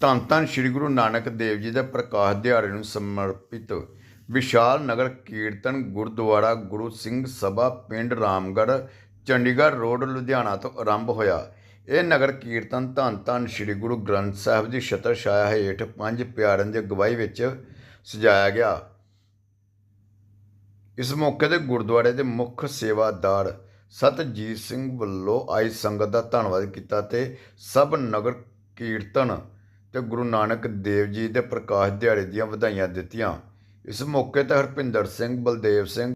ਧੰਨ ਧੰਨ ਸ੍ਰੀ ਗੁਰੂ ਨਾਨਕ ਦੇਵ ਜੀ ਦੇ ਪ੍ਰਕਾਸ਼ ਦਿਹਾੜੇ ਨੂੰ ਸਮਰਪਿਤ ਵਿਸ਼ਾਲ ਨਗਰ ਕੀਰਤਨ ਗੁਰਦੁਆਰਾ ਗੁਰੂ ਸਿੰਘ ਸਭਾ ਪਿੰਡ ਰਾਮਗੜ੍ਹ, ਚੰਡੀਗੜ੍ਹ ਰੋਡ, ਲੁਧਿਆਣਾ ਤੋਂ ਆਰੰਭ ਹੋਇਆ। ਇਹ ਨਗਰ ਕੀਰਤਨ ਧੰਨ ਧੰਨ ਸ੍ਰੀ ਗੁਰੂ ਗ੍ਰੰਥ ਸਾਹਿਬ ਦੀ ਛਤਰ ਛਾਇਆ ਹੇਠ ਪੰਜ ਪਿਆਰਿਆਂ ਦੀ ਅਗਵਾਈ ਵਿੱਚ ਸਜਾਇਆ ਗਿਆ। ਇਸ ਮੌਕੇ ਤੇ ਗੁਰਦੁਆਰੇ ਦੇ ਮੁੱਖ ਸੇਵਾਦਾਰ ਸਤਜੀਤ ਸਿੰਘ ਵੱਲੋਂ ਆਈ ਸੰਗਤ ਦਾ ਧੰਨਵਾਦ ਕੀਤਾ ਤੇ ਸਭ ਨਗਰ ਕੀਰਤਨ ਤੇ ਗੁਰੂ ਨਾਨਕ ਦੇਵ ਜੀ ਦੇ ਪ੍ਰਕਾਸ਼ ਦਿਹਾੜੇ ਦੀਆਂ ਵਧਾਈਆਂ ਦਿੱਤੀਆਂ। ਇਸ ਮੌਕੇ ਤੇ ਹਰਪਿੰਦਰ ਸਿੰਘ, ਬਲਦੇਵ ਸਿੰਘ,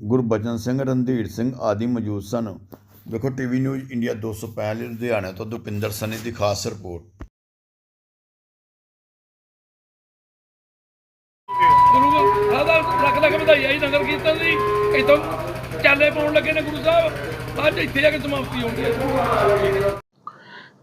ਗੁਰਬਚਨ ਸਿੰਘ, ਰਣਧੀਰ ਸਿੰਘ ਆਦਿ ਮੌਜੂਦ ਸਨ। ਵੇਖੋ ਟੀਵੀ ਨਿਊਜ਼ ਇੰਡੀਆ 265 ਲੁਧਿਆਣਾ ਤੋਂ ਦੁਪਿੰਦਰ ਸਨੀ ਦੀ ਖਾਸ ਰਿਪੋਰਟ। ਲੱਖ ਲੱਖ ਵਧਾਈ ਆਈ ਨਗਰ ਕੀਰਤਨ ਦੀ। ਇਥੋਂ ਚਾਲੇ ਪਾਉਣ ਲੱਗੇ ਨੇ ਗੁਰੂ ਸਾਹਿਬ। ਅੱਜ ਇੱਥੇ ਆ ਕੇ ਸਮਾਪਤੀ ਹੋਣੀ ਹੈ